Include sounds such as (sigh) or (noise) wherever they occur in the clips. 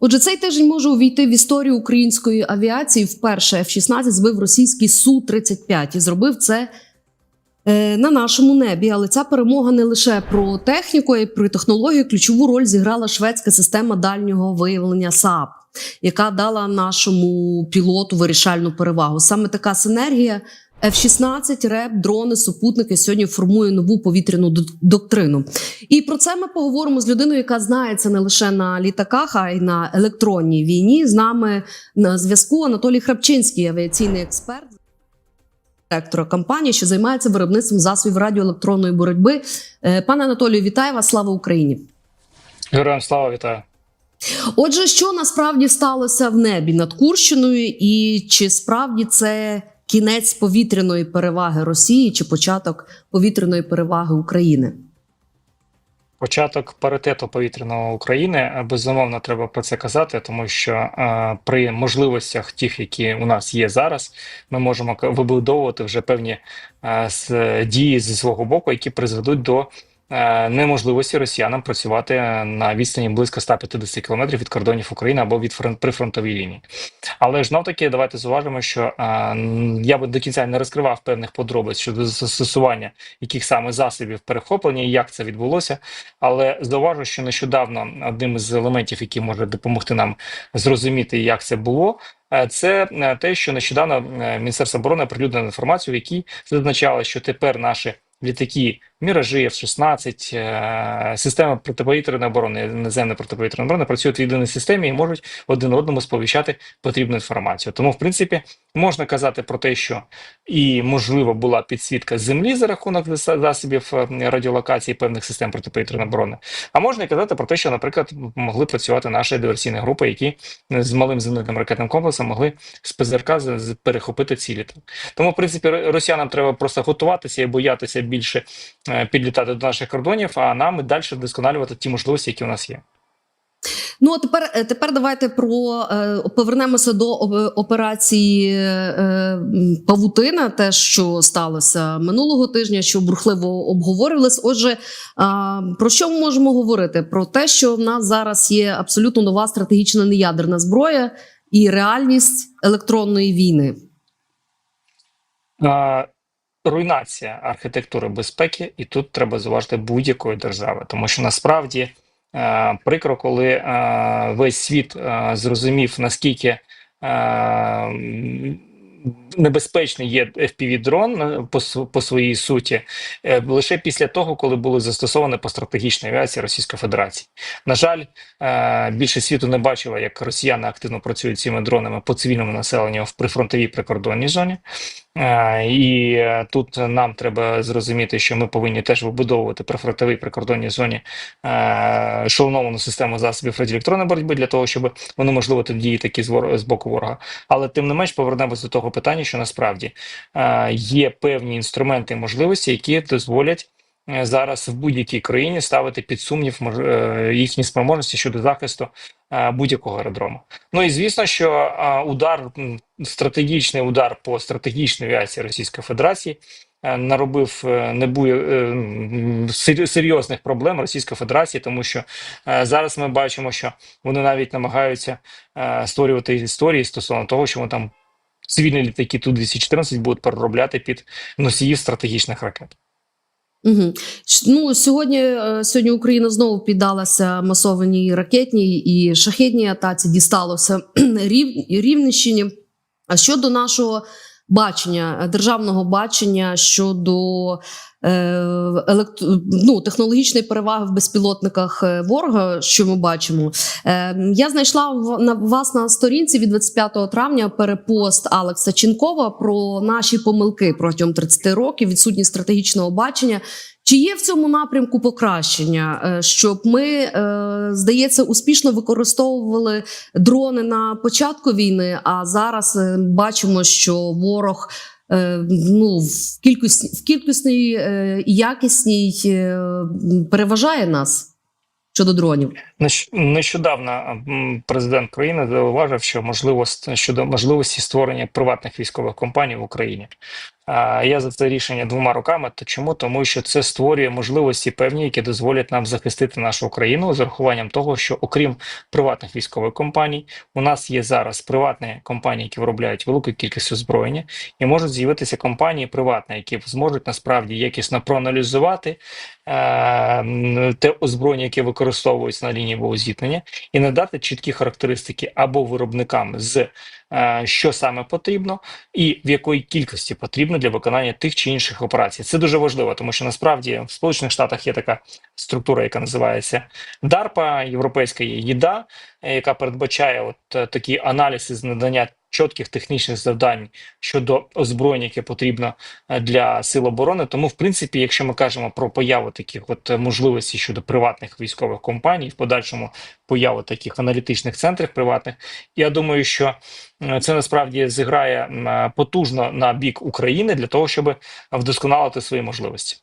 Отже, цей тиждень може увійти в історію української авіації. Вперше F-16 збив російський Су-35 і зробив це е, на нашому небі. Але ця перемога не лише про техніку, а й про технологію. Ключову роль зіграла шведська система дальнього виявлення САП, яка дала нашому пілоту вирішальну перевагу. Саме така синергія. F-16, РЕП, дрони, супутники сьогодні формує нову повітряну доктрину. І про це ми поговоримо з людиною, яка знається не лише на літаках, а й на електронній війні. З нами на зв'язку Анатолій Храпчинський, авіаційний експерт. Директора компанії, що займається виробництвом засобів радіоелектронної боротьби. Е, Пане Анатолію, вітаю вас! Слава Україні! Героям слава вітаю. Отже, що насправді сталося в небі над Курщиною, і чи справді це кінець повітряної переваги Росії, чи початок повітряної переваги України? Початок паритету повітряного України е, безумовно треба про це казати, тому що е, при можливостях тих, які у нас є зараз, ми можемо вибудовувати вже певні е, с- дії зі свого боку, які призведуть до неможливості росіянам працювати е, на відстані близько 150 кілометрів від кордонів України або від фрон- прифронтовій лінії. Але ж знов таки давайте зуважимо, що е, я би до кінця не розкривав певних подробиць щодо застосування яких саме засобів перехоплення і як це відбулося. Але зауважу, що нещодавно одним із елементів, який може допомогти нам зрозуміти, як це було. е, Це е, те, що нещодавно е, Міністерство оборони оприлюднило інформацію, в якій зазначало, що тепер наші літаки Міражі, F-16, е, система протиповітряної оборони, наземної протиповітряної оборони працюють в єдиній системі і можуть один одному сповіщати потрібну інформацію. Тому, в принципі, можна казати про те, що і можливо була підсвітка землі за рахунок засобів е, радіолокації певних систем протиповітряної оборони. А можна казати про те, що, наприклад, могли працювати наші диверсійні групи, які з малим зенитним ракетним комплексом могли з ПЗРК перехопити цілі. Тому, в принципі, росіянам треба просто готуватися і боятися більше підлітати до наших кордонів, а нам і далі вдосконалювати ті можливості, які у нас є. Ну а тепер, е, тепер давайте про е, повернемося до операції е, Павутина, те, що сталося минулого тижня, що бурхливо обговорювалось. Отже, про що ми можемо говорити? Про те, що в нас зараз є абсолютно нова стратегічна неядерна зброя і реальність електронної війни. Руйнація архітектури безпеки, і тут треба зважити будь-якої держави, тому що насправді е, прикро, коли е, весь світ е, зрозумів наскільки е, небезпечний є FPV-дрон е, по, по своїй суті, е, лише після того, коли були застосовані по стратегічній авіації Російської Федерації. На жаль, е, більше світу не бачило, як росіяни активно працюють цими дронами по цивільному населенню в прифронтовій прикордонній зоні. І тут нам треба зрозуміти, що ми повинні теж вибудовувати прифронтовій прикордонній зоні шалоновану систему засобів радіоелектронної боротьби для того, щоб унеможливити дії такі з боку ворога. Але тим не менш повернемося до того питання, що насправді е, є певні інструменти і можливості, які дозволять. е, Зараз в будь-якій країні ставити під сумнів е, їхні спроможності щодо захисту будь-якого аеродрому. Ну і звісно, що удар стратегічний удар по стратегічній авіації Російської Федерації наробив сер- серйозних проблем Російської Федерації, тому що зараз ми бачимо, що вони навіть намагаються створювати історії стосовно того, що вони там цивільні літаки ту 214 будуть переробляти під носіїв стратегічних ракет. Угу. Ну сьогодні, е, сьогодні Україна знову піддалася масованій ракетній і шахетній атаці. Дісталося (clears throat) рів, Рівненщині. А щодо нашого бачення, е, державного бачення щодо е, елект... ну, технологічної переваги в безпілотниках е, ворога, що ми бачимо, я знайшла на вас на сторінці від 25 травня перепост Алекса Чінкова про наші помилки протягом 30 років, відсутність стратегічного бачення. Чи є в цьому напрямку покращення, е, щоб ми, е, здається, успішно використовували дрони на початку війни, а зараз е, бачимо, що ворог ну, в кількість в кількісній і якісній переважає нас щодо дронів? Нещ- Нещодавно президент країни зауважив, що можливості щодо можливості створення приватних військових компаній в Україні. Я за це рішення двома руками. То чому? Тому що це створює можливості певні, які дозволять нам захистити нашу Україну з урахуванням того, що окрім приватних військових компаній, у нас є зараз приватні компанії, які виробляють велику кількість озброєння, і можуть з'явитися компанії приватні, які зможуть насправді якісно проаналізувати е, те озброєння, яке використовується на лінії боєзіткнення, і надати чіткі характеристики або виробникам з що саме потрібно, і в якої кількості потрібно для виконання тих чи інших операцій. Це дуже важливо, тому що насправді в Сполучених Штатах є така структура, яка називається DARPA, європейська є ЄДА, е, яка передбачає от е, такі аналізи з надання чітких технічних завдань щодо озброєння, яке потрібно е, для сил оборони. Тому, в принципі, якщо ми кажемо про появу таких от е, можливостей щодо приватних військових компаній, в подальшому появу таких аналітичних центрів приватних, я думаю, що е, це насправді зіграє потужно на бік України для того, щоб вдосконалити свої можливості.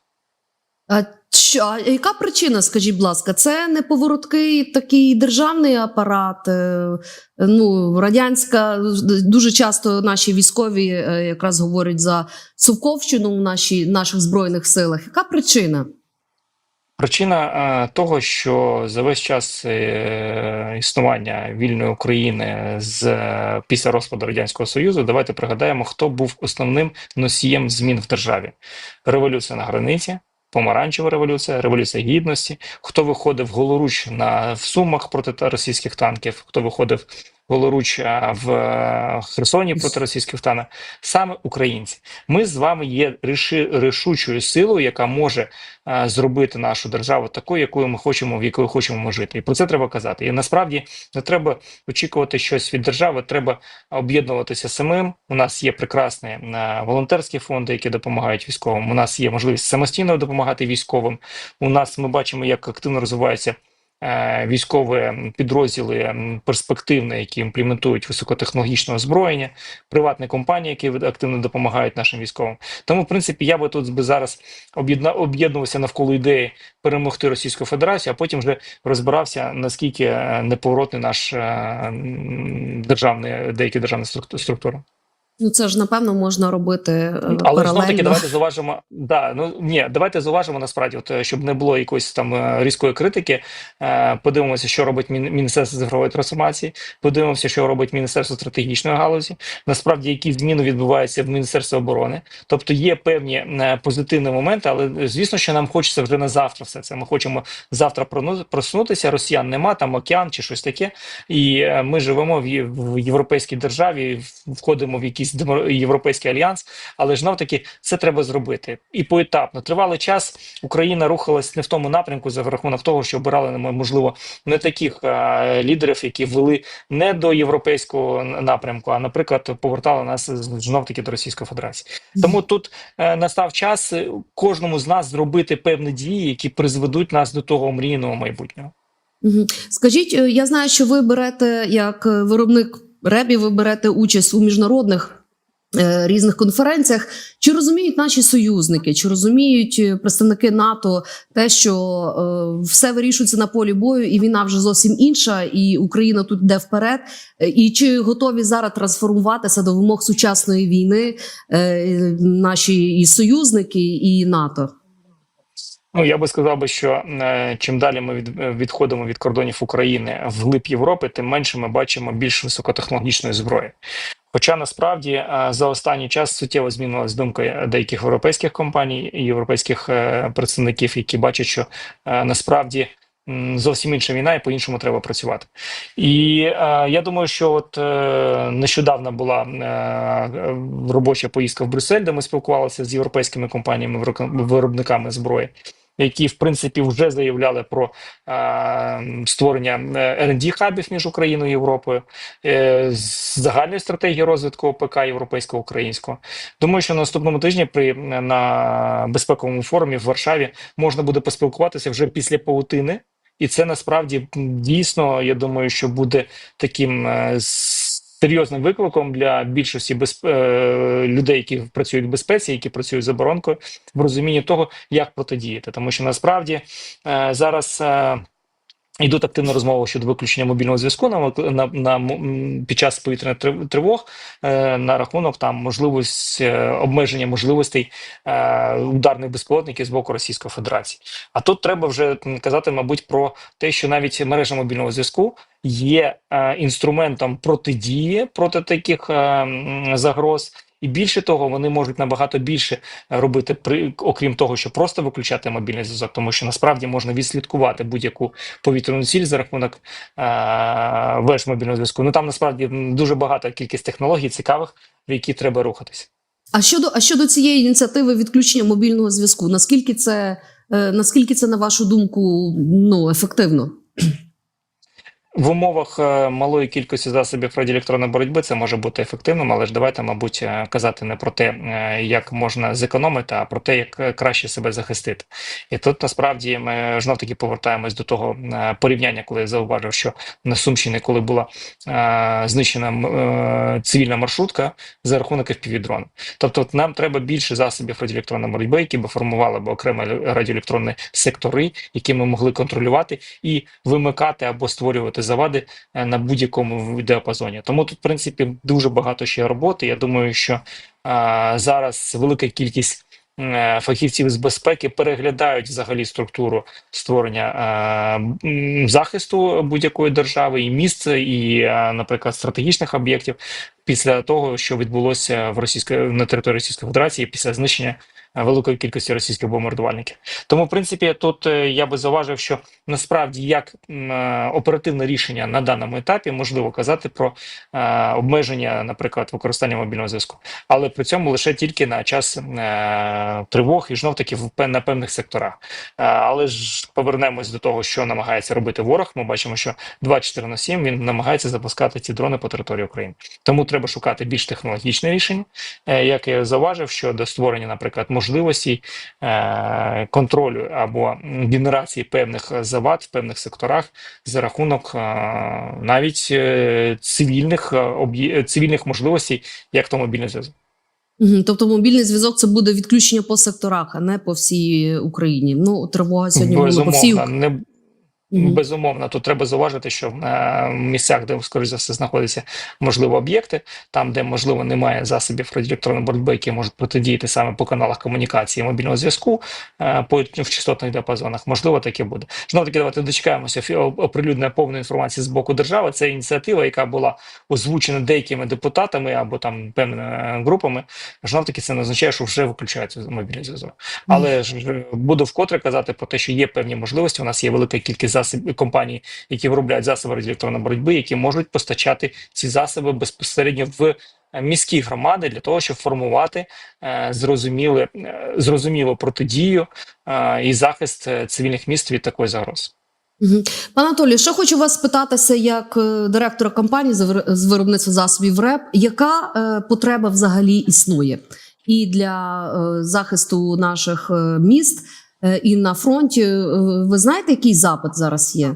Що, яка причина, скажіть, будь ласка, це неповороткий такий державний апарат. е, Ну, радянська дуже часто наші військові е, якраз говорять за совковщину в нашій наших збройних силах. Яка причина? Причина е, того, що за весь час існування вільної України з після розпаду радянського союзу, давайте пригадаємо, хто був основним носієм змін в державі: революція на границі. Помаранчева революція, революція гідності. Хто виходив голоруч на в сумах проти російських танків? Хто виходив голоруч в е, Херсоні проти російських танків? Саме українці. Ми з вами є рішучою силою, яка може е, зробити нашу державу такою, якою ми хочемо, в якою хочемо жити. І про це треба казати. І насправді не треба очікувати щось від держави. Треба об'єднуватися самим. У нас є прекрасні е, волонтерські фонди, які допомагають військовим. У нас є можливість самостійно допомагати військовим. У нас ми бачимо, як активно розвиваються. Е, Військові підрозділи перспективні, які імплементують високотехнологічне озброєння, приватні компанії, які активно допомагають нашим військовим. Тому, в принципі, я би тут би зараз об'єднувався навколо ідеї перемогти Російську Федерацію, а потім вже розбирався наскільки е, неповоротний наш е, державний деякі державні структу- структури. Ну це ж напевно можна робити е, Але знову таки, давайте зауважимо. Да, ну ні, давайте зауважимо насправді, от е, щоб не було якоїсь там е, різкої критики. Е, подивимося, що робить Мін- Міністерство цифрової трансформації. Подивимося, що робить Міністерство стратегічної галузі. Насправді, які зміни відбуваються в Міністерстві оборони. Тобто є певні позитивні моменти, але звісно, що нам хочеться вже на завтра все це. Ми хочемо завтра проснутися. Росіян нема, там океан чи щось таке. І ми живемо в, в європейській державі, входимо в якийсь європейський альянс. Але ж знов таки це треба зробити і поетапно. Тривалий час Україна рухалась не в тому напрямку за рахунок того, що обирали можливо не таких е, лідерів, які вели не до європейського напрямку, а наприклад, повертали нас знов таки до Російської Федерації. Тому тут е, настав час кожному з нас зробити певні дії, які призведуть нас до того мрійного майбутнього. Скажіть, е, я знаю, що ви берете як е, виробник ребі, ви берете участь у міжнародних. Е, Різних конференціях чи розуміють наші союзники, чи розуміють е, представники НАТО те, що е, все вирішується на полі бою, і війна вже зовсім інша, і Україна тут йде вперед. І чи готові зараз трансформуватися до вимог сучасної війни наші і союзники, і НАТО? Ну я би сказав би, що е, чим далі ми від, е, відходимо від кордонів України вглиб Європи, тим менше ми бачимо більш високотехнологічної зброї. Хоча насправді е, за останній час суттєво змінилась думка деяких європейських компаній і європейських е, представників, які бачать, що е, насправді зовсім інша війна, і по-іншому треба працювати. І е, я думаю, що от е, нещодавно була е, робоча поїздка в Брюссель, де ми спілкувалися з європейськими компаніями виробниками зброї. Які в принципі вже заявляли про е, створення rd хабів між Україною і Європою, е, загальної стратегії розвитку ОПК європейсько-українського. Думаю, що на наступному тижні при на безпековому форумі в Варшаві можна буде поспілкуватися вже після паутини, і це насправді дійсно, я думаю, що буде таким е, серйозним викликом для більшості безп... е, людей, які працюють в безпеці, які працюють з оборонкою, в розумінні того, як протидіяти, тому що насправді е, зараз. Йдуть активна розмова щодо виключення мобільного зв'язку на, на, на під час повітряних тривог е, на рахунок там можливість е, обмеження можливостей е, ударних безпілотників з боку Російської Федерації. А тут треба вже казати, мабуть, про те, що навіть мережа мобільного зв'язку є е, інструментом протидії проти таких е, загроз. І більше того, вони можуть набагато більше робити при окрім того, що просто виключати мобільний зв'язок, тому що насправді можна відслідкувати будь-яку повітряну ціль за рахунок е, веж мобільного зв'язку. Ну там насправді дуже багата кількість технологій цікавих, в які треба рухатись. А щодо а щодо цієї ініціативи відключення мобільного зв'язку, наскільки це е, наскільки це на вашу думку ну ефективно? В умовах е, малої кількості засобів радіоелектронної боротьби це може бути ефективним, але ж давайте, мабуть, е, казати не про те, е, як можна зекономити, а про те, як краще себе захистити. І тут насправді ми знов таки повертаємось до того порівняння, коли я зауважив, що на Сумщині, коли була знищена цивільна маршрутка за рахунок FPV-дрона. Тобто, нам треба більше засобів радіоелектронної боротьби, які би формували б окремі радіоелектронні сектори, які ми могли контролювати і вимикати або створювати завади е, на будь-якому діапазоні. Тому тут, в принципі, дуже багато ще роботи. Я думаю, що е, зараз велика кількість. е, Фахівців з безпеки переглядають взагалі структуру створення е, захисту будь-якої держави і місць, і, наприклад, стратегічних об'єктів після того, що відбулося в російської на території Російської Федерації після знищення великої кількості російських бомбардувальників. Тому, в принципі, тут е, я би зауважив, що насправді як е, оперативне рішення на даному етапі можливо казати про е, обмеження, наприклад, використання мобільного зв'язку, але при цьому лише тільки на час е, тривог і знов таки на певних секторах. Е, але ж повернемось до того, що намагається робити ворог. Ми бачимо, що 24 на 7 він намагається запускати ці дрони по території України. Тому треба шукати більш технологічне рішення. Е, Як я зауважив, щодо створення, наприклад, можливостей е, контролю або генерації певних завад в певних секторах за рахунок е, навіть е, цивільних цивільних можливостей, як то мобільний зв'язок. Тобто мобільний зв'язок це буде відключення по секторах, а не по всій Україні. Ну тривога сьогодні по всій Україні. Не Мгм. Безумовно, тут треба зауважити, що в місцях, де скоріш за все знаходяться можливо об'єкти, там, де можливо немає засобів радіоелектронної боротьби, які можуть протидіяти саме по каналах комунікації мобільного зв'язку е, по в частотних діапазонах, можливо, таке буде. Знову таки, давайте дочекаємося оприлюднення повної інформації з боку держави. Це ініціатива, яка була озвучена деякими депутатами або там певними е, групами. Знов таки, це не означає, що вже виключається мобільний зв'язок. Але ж е, буду вкотре казати про те, що є певні можливості. У нас є велика кількість засобів компаній, які виробляють засоби радіоелектронної боротьби, які можуть постачати ці засоби безпосередньо в е, міські громади для того, щоб формувати е, зрозуміле, е, зрозумілу протидію і захист цивільних міст від такої загрози. Пане Анатолію, ще хочу вас спитатися, як директора компанії з вир- виробництва засобів РЕП, яка е, потреба взагалі існує і для е, захисту наших е, міст, і на фронті. Е, Ви знаєте, який запит зараз є?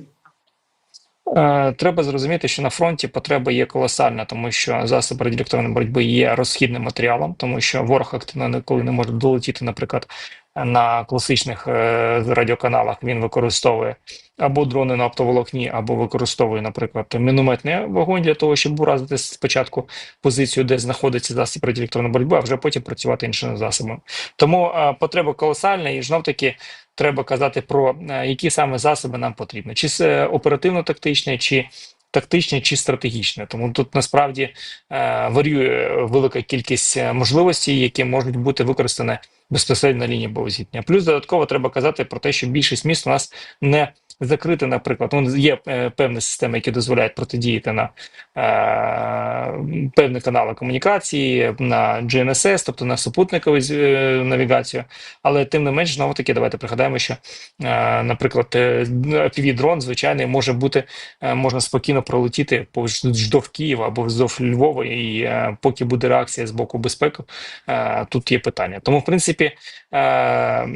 Е, Треба зрозуміти, що на фронті потреба є колосальна, тому що засоби радіоелектронної боротьби є розхідним матеріалом, тому що ворог активно ніколи не може долетіти, наприклад, на класичних е, радіоканалах. Він використовує або дрони на оптоволокні, або використовує, наприклад, мінометний вогонь для того, щоб уразити спочатку позицію, де знаходиться засіб радіоелектронної боротьби, а вже потім працювати іншими засобами. Тому е, потреба колосальна, і знов таки треба казати про е, які саме засоби нам потрібні, чи це оперативно-тактичні, чи тактичне чи стратегічне. Тому тут насправді е, варіює велика кількість можливостей, які можуть бути використані безпосередньо на лінії боєзіткнення. Плюс додатково треба казати про те, що більшість міст у нас не закрити, наприклад, ну, є е, певні системи, які дозволяють протидіяти на е, певні канали комунікації, на GNSS, тобто на супутникову е, навігацію. Але тим не менш, знову таки, давайте пригадаємо, що, е, наприклад, FPV-дрон, звичайний, може бути, е, можна спокійно пролетіти повздовж Києва або вздовж Львова, і е, поки буде реакція з боку безпеки, е, тут є питання. Тому, в принципі, е,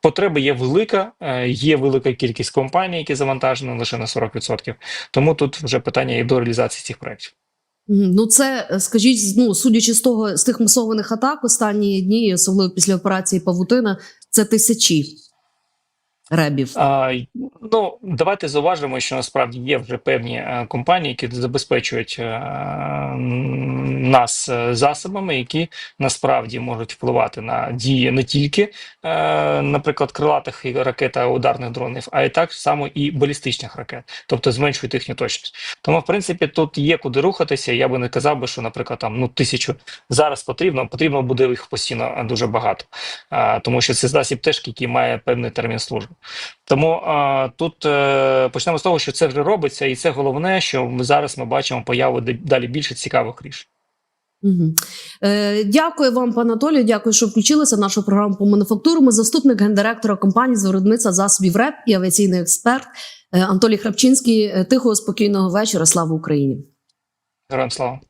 потреба є велика, е, є велика кількість компаній, які завантажені лише на 40%. Тому тут вже питання і до реалізації цих проєктів. Ну, це е, скажіть, ну судячи з того з тих масованих атак останні дні, особливо після операції Павутина, це тисячі. Ребів. А, ну, давайте зауважимо, що насправді є вже певні е, компанії, які забезпечують е, м, нас е, засобами, які насправді можуть впливати на дії не тільки, е, наприклад, крилатих ракет та ударних дронів, а й так само і балістичних ракет, тобто зменшують їхню точність. Тому, в принципі, тут є куди рухатися. Я би не казав би, що, наприклад, там ну тисячу зараз потрібно, потрібно буде їх постійно е, дуже багато, а, тому що це засіб теж, який має певний термін служби. Тому а, тут е, почнемо з того, що це вже робиться, і це головне, що ми зараз ми бачимо появу далі більше цікавих рішень. Угу. Е, дякую вам, пане Анатолію. Дякую, що включилися в нашу програму по мануфактуру. Ми заступник гендиректора компанії з виробництва засобів РЕП і авіаційний експерт е, Анатолій Храпчинський. Е, Тихого спокійного вечора. Слава Україні! Героям слава.